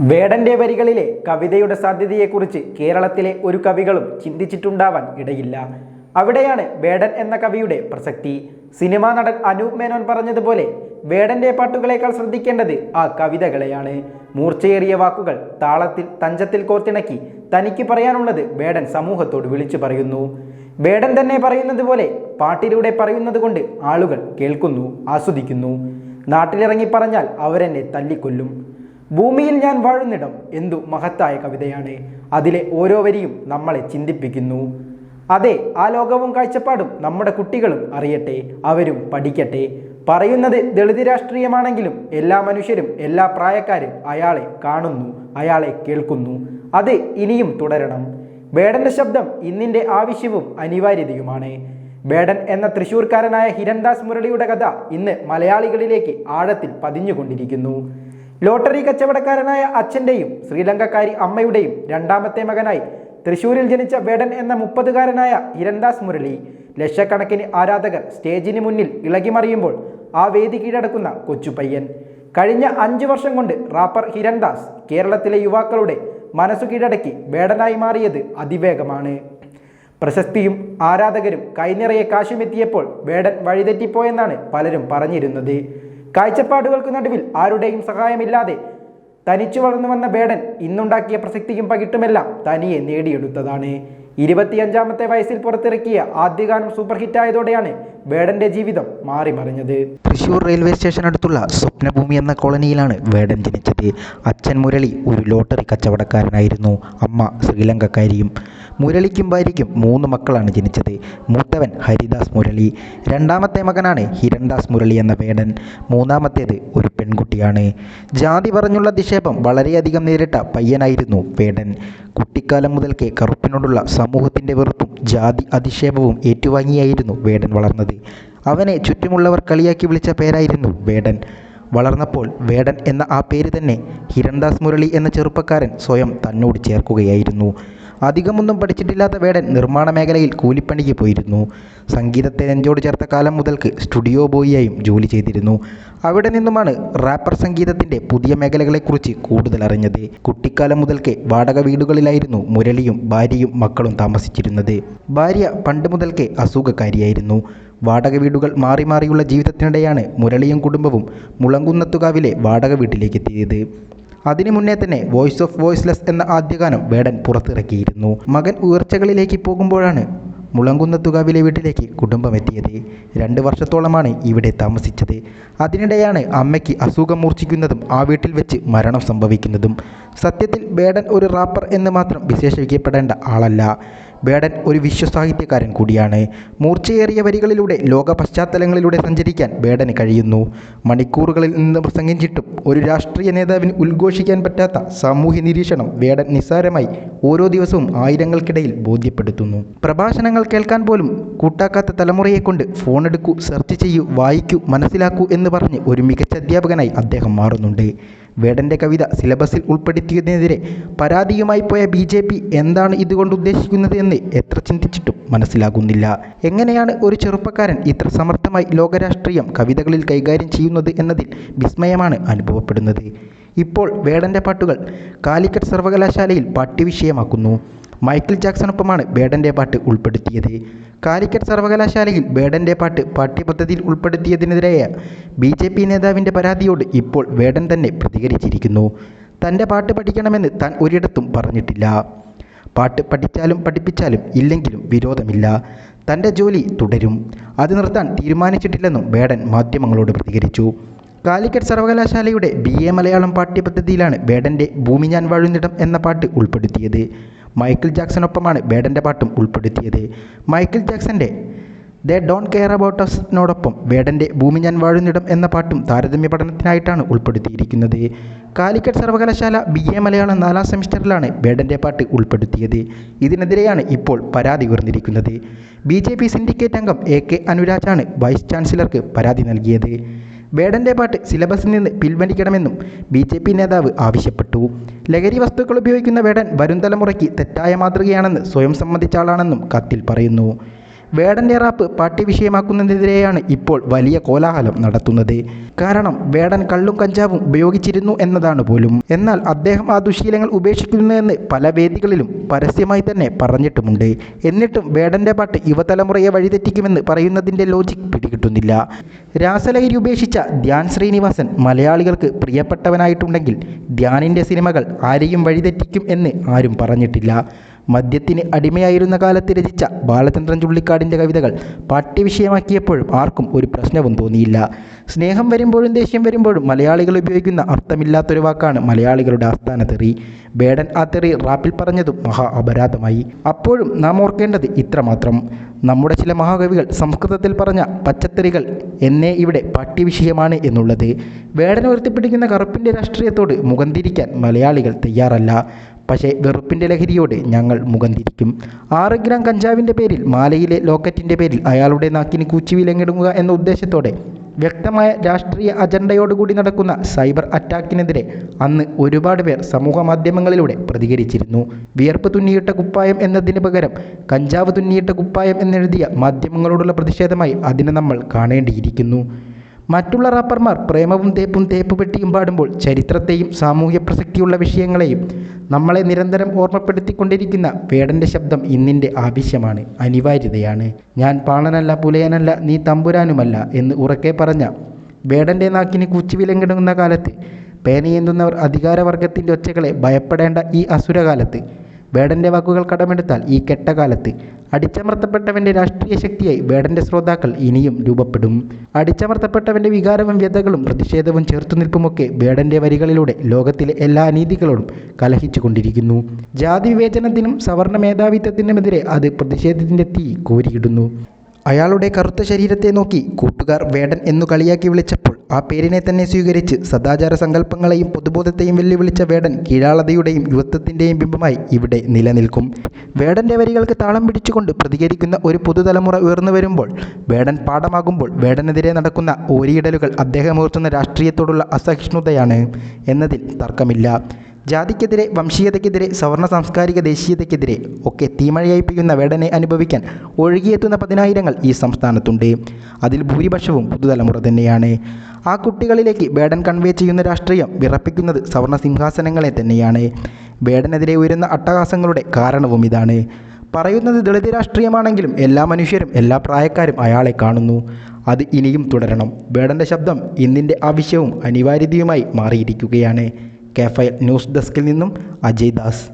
വേടന്റെ വരികളിലെ കവിതയുടെ സാധ്യതയെക്കുറിച്ച് കേരളത്തിലെ ഒരു കവികളും ചിന്തിച്ചിട്ടുണ്ടാവാൻ ഇടയില്ല. അവിടെയാണ് വേടൻ എന്ന കവിയുടെ പ്രസക്തി. സിനിമാ നടൻ അനൂപ് മേനോൻ പറഞ്ഞതുപോലെ വേടന്റെ പാട്ടുകളേക്കാൾ ശ്രദ്ധിക്കേണ്ടത് ആ കവിതകളെയാണ്. മൂർച്ചയേറിയ വാക്കുകൾ താളത്തിൽ തഞ്ചത്തിൽ കോർത്തിണക്കി തനിക്ക് പറയാനുള്ളത് വേടൻ സമൂഹത്തോട് വിളിച്ചു പറയുന്നു. വേടൻ തന്നെ പറയുന്നത് പോലെ പാട്ടിലൂടെ പറയുന്നത് കൊണ്ട് ആളുകൾ കേൾക്കുന്നു ആസ്വദിക്കുന്നു. നാട്ടിലിറങ്ങി പറഞ്ഞാൽ അവരെന്നെ തല്ലിക്കൊല്ലും. ഭൂമിയിൽ ഞാൻ വാഴുന്നിടം എന്തു മഹത്തായ കവിതയാണ്. അതിലെ ഓരോ വരിയും നമ്മളെ ചിന്തിപ്പിക്കുന്നു. അതെ ആ ലോകവും കാഴ്ചപ്പാടും നമ്മുടെ കുട്ടികളും അറിയട്ടെ അവരും പഠിക്കട്ടെ. പറയുന്നത് ദളിത് രാഷ്ട്രീയമാണെങ്കിലും എല്ലാ മനുഷ്യരും എല്ലാ പ്രായക്കാരും അയാളെ കാണുന്നു അയാളെ കേൾക്കുന്നു. അത് ഇനിയും തുടരണം. ബേഡന്റെ ശബ്ദം ഇന്നിന്റെ ആവശ്യവും അനിവാര്യതയുമാണ്. വേടൻ എന്ന തൃശൂർക്കാരനായ ഹിരൺദാസ് മുരളിയുടെ കഥ ഇന്ന് മലയാളികളിലേക്ക് ആഴത്തിൽ പതിഞ്ഞുകൊണ്ടിരിക്കുന്നു. ലോട്ടറി കച്ചവടക്കാരനായ അച്ഛന്റെയും ശ്രീലങ്കക്കാരി അമ്മയുടെയും രണ്ടാമത്തെ മകനായി തൃശൂരിൽ ജനിച്ച വേടൻ എന്ന മുപ്പതുകാരനായ ഇരന്ദാസ് മുരളി ലക്ഷക്കണക്കിന് ആരാധകർ സ്റ്റേജിന് മുന്നിൽ ഇളകിമറിയുമ്പോൾ ആ വേദി കീഴടക്കുന്ന കൊച്ചുപയ്യൻ കഴിഞ്ഞ അഞ്ചു വർഷം കൊണ്ട് റാപ്പർ ഹിരൺദാസ് കേരളത്തിലെ യുവാക്കളുടെ മനസ്സു കീഴടക്കി വേടനായി മാറിയത് അതിവേഗമാണ്. പ്രശസ്തിയും ആരാധകരും കൈനിറയെ കാശുമെത്തിയപ്പോൾ വേടൻ വഴിതെറ്റിപ്പോയെന്നാണ് പലരും പറഞ്ഞിരുന്നത്. കാഴ്ചപ്പാടുകൾക്ക് നടുവിൽ ആരുടെയും സഹായമില്ലാതെ തനിച്ചു വളർന്നു വന്ന ബേഡൻ ഇന്നുണ്ടാക്കിയ പ്രസക്തിയും പകിട്ടുമെല്ലാം തനിയെ നേടിയെടുത്തതാണ്. ഇരുപത്തിയഞ്ചാമത്തെ വയസ്സിൽ പുറത്തിറക്കിയ ആദ്യഗാനം സൂപ്പർ ഹിറ്റായതോടെയാണ് വേടന്റെ ജീവിതം മാറിമറിഞ്ഞത് തൃശൂർ റെയിൽവേ സ്റ്റേഷൻ അടുത്തുള്ള സ്വപ്നഭൂമി എന്ന കോളനിയിലാണ് വേടൻ ജനിച്ചത്. അച്ഛൻ മുരളി ഒരു ലോട്ടറി കച്ചവടക്കാരനായിരുന്നു. അമ്മ ശ്രീലങ്കക്കാരിയും മുരളിക്കും ഭാര്യയ്ക്കും മൂന്ന് മക്കളാണ് ജനിച്ചത്. മൂത്തവൻ ഹരിദാസ് മുരളി രണ്ടാമത്തെ മകനാണ് ഹിരൺദാസ് മുരളി എന്ന വേടൻ മൂന്നാമത്തേത് ഒരു പെൺകുട്ടിയാണ്. ജാതി പറഞ്ഞുള്ള നിക്ഷേപം വളരെയധികം നേരിട്ട പയ്യനായിരുന്നു വേടൻ. കുട്ടിക്കാലം മുതൽക്കേ കറുപ്പിനോടുള്ള സമൂഹത്തിന്റെ വെറുപ്പും ജാതി അധിക്ഷേപവും ഏറ്റുവാങ്ങിയായിരുന്നു വേടൻ വളർന്നത്. അവനെ ചുറ്റുമുള്ളവർ കളിയാക്കി വിളിച്ച പേരായിരുന്നു വേടൻ. വളർന്നപ്പോൾ വേടൻ എന്ന ആ പേര് തന്നെ ഹിരൺദാസ് മുരളി എന്ന ചെറുപ്പക്കാരൻ സ്വയം തന്നോട് ചേർക്കുകയായിരുന്നു. അധികമൊന്നും പഠിച്ചിട്ടില്ലാത്ത വേടൻ നിർമ്മാണ മേഖലയിൽ കൂലിപ്പണിക്ക് പോയിരുന്നു. സംഗീതത്തെ നെഞ്ചോട് ചേർത്ത കാലം മുതൽക്ക് സ്റ്റുഡിയോ ബോയിയായും ജോലി ചെയ്തിരുന്നു. അവിടെ നിന്നുമാണ് റാപ്പർ സംഗീതത്തിന്റെ പുതിയ മേഖലകളെക്കുറിച്ച് കൂടുതൽ അറിഞ്ഞത്. കുട്ടിക്കാലം മുതൽക്കേ വാടക വീടുകളിലായിരുന്നു മുരളിയും ഭാര്യയും മക്കളും താമസിച്ചിരുന്നത്. ഭാര്യ പണ്ട് മുതൽക്കേ അസുഖക്കാരിയായിരുന്നു. വാടക വീടുകൾ മാറി മാറിയുള്ള ജീവിതത്തിനിടെയാണ് മുരളിയും കുടുംബവും മുളങ്കുന്നത്തുകാവിലെ വാടക വീട്ടിലേക്ക് എത്തിയത്. അതിനു മുന്നേ തന്നെ വോയിസ് ഓഫ് വോയിസ്ലെസ് എന്ന ആദ്യഗാനം വേടൻ പുറത്തിറക്കിയിരുന്നു. മകൻ ഉയർച്ചകളിലേക്ക് പോകുമ്പോഴാണ് മുളങ്കുന്നത്തുകാവിലെ വീട്ടിലേക്ക് കുടുംബം എത്തിയത്. രണ്ട് വർഷത്തോളമാണ് ഇവിടെ താമസിച്ചത്. അതിനിടെയാണ് അമ്മയ്ക്ക് അസുഖം മൂർച്ഛിക്കുന്നതും ആ വീട്ടിൽ വെച്ച് മരണം സംഭവിക്കുന്നതും. സത്യത്തിൽ വേടൻ ഒരു റാപ്പർ എന്ന് മാത്രം വിശേഷിപ്പിക്കപ്പെടേണ്ട ആളല്ല. വേടൻ ഒരു വിശ്വസാഹിത്യകാരൻ കൂടിയാണ്. മൂർച്ചയേറിയ വരികളിലൂടെ ലോക പശ്ചാത്തലങ്ങളിലൂടെ സഞ്ചരിക്കാൻ വേടന് കഴിയുന്നു. മണിക്കൂറുകളിൽ നിന്ന് പ്രസംഗിച്ചിട്ടും ഒരു രാഷ്ട്രീയ നേതാവിന് ഉദ്ഘോഷിക്കാൻ പറ്റാത്ത സാമൂഹ്യ നിരീക്ഷണം വേടൻ നിസ്സാരമായി ഓരോ ദിവസവും ആയിരങ്ങൾക്കിടയിൽ ബോധ്യപ്പെടുത്തുന്നു. പ്രഭാഷണങ്ങൾ കേൾക്കാൻ പോലും കൂട്ടാക്കാത്ത തലമുറയെ കൊണ്ട് ഫോണെടുക്കൂ സെർച്ച് ചെയ്യൂ വായിക്കൂ മനസ്സിലാക്കൂ എന്ന് പറഞ്ഞ് ഒരു മികച്ച അധ്യാപകനായി അദ്ദേഹം മാറുന്നുണ്ട്. വേടന്റെ കവിത സിലബസിൽ ഉൾപ്പെടുത്തിയതിനെതിരെ പരാതിയുമായി പോയ ബി ജെ പി എന്താണ് ഇതുകൊണ്ട് ഉദ്ദേശിക്കുന്നത് എന്ന് എത്ര ചിന്തിച്ചിട്ടും മനസ്സിലാകുന്നില്ല. എങ്ങനെയാണ് ഒരു ചെറുപ്പക്കാരൻ ഇത്ര സമർത്ഥമായി ലോകരാഷ്ട്രീയം കവിതകളിൽ കൈകാര്യം ചെയ്യുന്നത് എന്നതിൽ വിസ്മയമാണ് അനുഭവപ്പെടുന്നത്. ഇപ്പോൾ വേടന്റെ പാട്ടുകൾ കാലിക്കറ്റ് സർവകലാശാലയിൽ പാഠ്യവിഷയമാക്കുന്നു. മൈക്കിൾ ജാക്സണൊപ്പമാണ് വേടന്റെ പാട്ട് ഉൾപ്പെടുത്തിയത്. കാലിക്കറ്റ് സർവകലാശാലയിൽ ബേഡന്റെ പാട്ട് പാഠ്യപദ്ധതിയിൽ ഉൾപ്പെടുത്തിയതിനെതിരായ ബി ജെ പി നേതാവിന്റെ പരാതിയോട് ഇപ്പോൾ വേടൻ തന്നെ പ്രതികരിച്ചിരിക്കുന്നു. തന്റെ പാട്ട് പഠിക്കണമെന്ന് താൻ ഒരിടത്തും പറഞ്ഞിട്ടില്ല. പാട്ട് പഠിച്ചാലും പഠിപ്പിച്ചാലും ഇല്ലെങ്കിലും വിരോധമില്ല. തന്റെ ജോലി തുടരും. അത് നിർത്താൻ തീരുമാനിച്ചിട്ടില്ലെന്നും ബേഡൻ മാധ്യമങ്ങളോട് പ്രതികരിച്ചു. കാലിക്കറ്റ് സർവകലാശാലയുടെ ബി എ മലയാളം പാഠ്യപദ്ധതിയിലാണ് ബേഡന്റെ ഭൂമി ഞാൻ വാഴുന്നിടം എന്ന പാട്ട് ഉൾപ്പെടുത്തിയത്. മൈക്കിൾ ജാക്സനൊപ്പമാണ് ബേഡന്റെ പാട്ടും ഉൾപ്പെടുത്തിയത്. മൈക്കിൾ ജാക്സന്റെ ദേ ഡോണ്ട് കെയർ അബൌട്ട് അസിനോടൊപ്പം വേടന്റെ ഭൂമി ഞാൻ വാഴുന്നിടം എന്ന പാട്ടും താരതമ്യ പഠനത്തിനായിട്ടാണ് ഉൾപ്പെടുത്തിയിരിക്കുന്നത്. കാലിക്കറ്റ് സർവകലാശാല ബി എ മലയാളം നാലാം സെമിസ്റ്ററിലാണ് വേടന്റെ പാട്ട് ഉൾപ്പെടുത്തിയത്. ഇതിനെതിരെയാണ് ഇപ്പോൾ പരാതി ഉയർന്നിരിക്കുന്നത്. ബി ജെ പി സിൻഡിക്കേറ്റ് അംഗം എ കെ അനുരാജാണ് വൈസ് ചാൻസലർക്ക് പരാതി നൽകിയത്. വേടന്റെ പാട്ട് സിലബസിൽ നിന്ന് പിൻവലിക്കണമെന്നും ബി ജെ പി നേതാവ് ആവശ്യപ്പെട്ടു. ലഹരി വസ്തുക്കൾ ഉപയോഗിക്കുന്ന വേടൻ വരും തലമുറയ്ക്ക് തെറ്റായ മാതൃകയാണെന്ന് സ്വയം സമ്മതിച്ച ആളാണെന്നും കത്തിൽ പറയുന്നു. വേടന്റെ റാപ്പ് വിഷയമാക്കുന്നതിനെതിരെയാണ് ഇപ്പോൾ വലിയ കോലാഹലം നടത്തുന്നത്. കാരണം വേടൻ കള്ളും കഞ്ചാവും ഉപയോഗിച്ചിരുന്നു എന്നതാണ് പോലും. എന്നാൽ അദ്ദേഹം ആ ദുശീലങ്ങൾ ഉപേക്ഷിക്കുന്നുവെന്ന് പല വേദികളിലും പരസ്യമായി തന്നെ പറഞ്ഞിട്ടുമുണ്ട്. എന്നിട്ടും വേടന്റെ പാട്ട് യുവതലമുറയെ വഴിതെറ്റിക്കുമെന്ന് പറയുന്നതിന്റെ ലോജിക് പിടികിട്ടുന്നില്ല. രാസലഹരി ഉപേക്ഷിച്ച ധ്യാൻ ശ്രീനിവാസൻ മലയാളികൾക്ക് പ്രിയപ്പെട്ടവനായിട്ടുണ്ടെങ്കിൽ ധ്യാനിന്റെ സിനിമകൾ ആരെയും വഴിതെറ്റിക്കും എന്ന് ആരും പറഞ്ഞിട്ടില്ല. മദ്യത്തിന് അടിമയായിരുന്ന കാലത്ത് രചിച്ച ബാലചന്ദ്രൻ ചുള്ളിക്കാടിന്റെ കവിതകൾ പാഠ്യവിഷയമാക്കിയപ്പോഴും ആർക്കും ഒരു പ്രശ്നവും തോന്നിയില്ല. സ്നേഹം വരുമ്പോഴും ദേഷ്യം വരുമ്പോഴും മലയാളികൾ ഉപയോഗിക്കുന്ന അർത്ഥമില്ലാത്തൊരു വാക്കാണ് മലയാളികളുടെ ആസ്ഥാന തെറി ബേഡൻ ആ തെറി റാപ്പിൽ പറഞ്ഞതും മഹാ അപരാധമായി. അപ്പോഴും നാം ഓർക്കേണ്ടത് ഇത്രമാത്രം. നമ്മുടെ ചില മഹാകവികൾ സംസ്കൃതത്തിൽ പറഞ്ഞ പച്ചത്തെറികൾ എന്നേ ഇവിടെ പാഠ്യവിഷയമാണ് എന്നുള്ളത്. വേടൻ ഉയർത്തിപ്പിടിക്കുന്ന കറുപ്പിന്റെ രാഷ്ട്രീയത്തോട് മുഖം തിരിക്കാൻ മലയാളികൾ തയ്യാറല്ല. പക്ഷേ വെറുപ്പിന്റെ ലഹരിയോട് ഞങ്ങൾ മുഖം തിരിക്കും. ആറ് ഗ്രാം കഞ്ചാവിന്റെ പേരിൽ മാലയിലെ ലോക്കറ്റിന്റെ പേരിൽ അയാളുടെ നാക്കിന് കൂച്ചിവിലങ്ങിടുക എന്ന ഉദ്ദേശത്തോടെ വ്യക്തമായ രാഷ്ട്രീയ അജണ്ടയോടുകൂടി നടക്കുന്ന സൈബർ അറ്റാക്കിനെതിരെ അന്ന് ഒരുപാട് പേർ സമൂഹ മാധ്യമങ്ങളിലൂടെ പ്രതികരിച്ചിരുന്നു. വിയർപ്പ് തുന്നിയിട്ട കുപ്പായം എന്നതിന് പകരം കഞ്ചാവ് തുന്നിയിട്ട കുപ്പായം എന്നെഴുതിയ മാധ്യമങ്ങളോടുള്ള പ്രതിഷേധമായി അതിനെ നമ്മൾ കാണേണ്ടിയിരിക്കുന്നു. മറ്റുള്ള റാപ്പർമാർ പ്രേമവും തേപ്പും തേപ്പ് പെട്ടിയും പാടുമ്പോൾ ചരിത്രത്തെയും സാമൂഹ്യ പ്രസക്തിയുള്ള വിഷയങ്ങളെയും നമ്മളെ നിരന്തരം ഓർമ്മപ്പെടുത്തിക്കൊണ്ടിരിക്കുന്ന വേടന്റെ ശബ്ദം ഇന്നിന്റെ ആവശ്യമാണ് അനിവാര്യതയാണ്. ഞാൻ പാണനല്ല പുലയനല്ല നീ തമ്പുരാനുമല്ല എന്ന് ഉറക്കെ പറഞ്ഞ വേടന്റെ നാക്കിന് കുച്ചിവിലങ്ങിടുന്ന കാലത്ത് പേനയേന്തുന്നവർ അധികാരവർഗത്തിന്റെ ഒച്ചകളെ ഭയപ്പെടേണ്ട ഈ അസുരകാലത്ത് വേടന്റെ വാക്കുകൾ കടമെടുത്താൽ ഈ കെട്ടകാലത്ത്. അടിച്ചമർത്തപ്പെട്ടവന്റെ രാഷ്ട്രീയ ശക്തിയായി വേടന്റെ ശ്രോതാക്കൾ ഇനിയും രൂപപ്പെടും. അടിച്ചമർത്തപ്പെട്ടവന്റെ വികാരവും വ്യതകളും പ്രതിഷേധവും ചെറുത്തുനിൽപ്പുമൊക്കെ വേടന്റെ വരികളിലൂടെ ലോകത്തിലെ എല്ലാ അനീതികളോടും കലഹിച്ചു കൊണ്ടിരിക്കുന്നു ജാതി വിവേചനത്തിനും സവർണ മേധാവിത്വത്തിനുമെതിരെ അത് പ്രതിഷേധത്തിന്റെ തീ കോരിയിടുന്നു. അയാളുടെ കറുത്ത ശരീരത്തെ നോക്കി കൂട്ടുകാർ വേടൻ എന്നു കളിയാക്കി വിളിച്ചപ്പോൾ ആ പേരിനെ തന്നെ സ്വീകരിച്ച് സദാചാര സങ്കല്പങ്ങളെയും പൊതുബോധത്തെയും വെല്ലുവിളിച്ച വേടൻ കീഴാളതയുടെയും യുവത്വത്തിന്റെയും ബിംബമായി ഇവിടെ നിലനിൽക്കും. വേടന്റെ വരികൾക്ക് താളം പിടിച്ചുകൊണ്ട് പ്രതികരിക്കുന്ന ഒരു പുതുതലമുറ ഉയർന്നു വരുമ്പോൾ വേടൻ പാഠമാകുമ്പോൾ വേടനെതിരെ നടക്കുന്ന ഓരിയിടലുകൾ അദ്ദേഹം ഉയർത്തുന്ന രാഷ്ട്രീയത്തോടുള്ള അസഹിഷ്ണുതയാണ് എന്നതിൽ തർക്കമില്ല. ജാതിക്കെതിരെ വംശീയതയ്ക്കെതിരെ സവർണ സാംസ്കാരിക ദേശീയതയ്ക്കെതിരെ ഒക്കെ തീമഴയായിപ്പിക്കുന്ന വേടനെ അനുഭവിക്കാൻ ഒഴുകിയെത്തുന്ന പതിനായിരങ്ങൾ ഈ സംസ്ഥാനത്തുണ്ട്. അതിൽ ഭൂരിപക്ഷവും പുതുതലമുറ തന്നെയാണ്. ആ കുട്ടികളിലേക്ക് വേടൻ കൺവേ ചെയ്യുന്ന രാഷ്ട്രീയം വിറപ്പിക്കുന്നത് സവർണ സിംഹാസനങ്ങളെ തന്നെയാണ്. വേടനെതിരെ ഉയരുന്ന അട്ടഹാസങ്ങളുടെ കാരണവും ഇതാണ്. പറയുന്നത് ദളിത് രാഷ്ട്രീയമാണെങ്കിലും എല്ലാ മനുഷ്യരും എല്ലാ പ്രായക്കാരും അയാളെ കാണുന്നു. അത് ഇനിയും തുടരണം. വേടന്റെ ശബ്ദം ഇന്നിന്റെ ആവശ്യവും അനിവാര്യതയുമായി മാറിയിരിക്കുകയാണ്. കെ ഫയൽ ന്യൂസ് ഡെസ്കിൽ നിന്നും അജയ് ദാസ്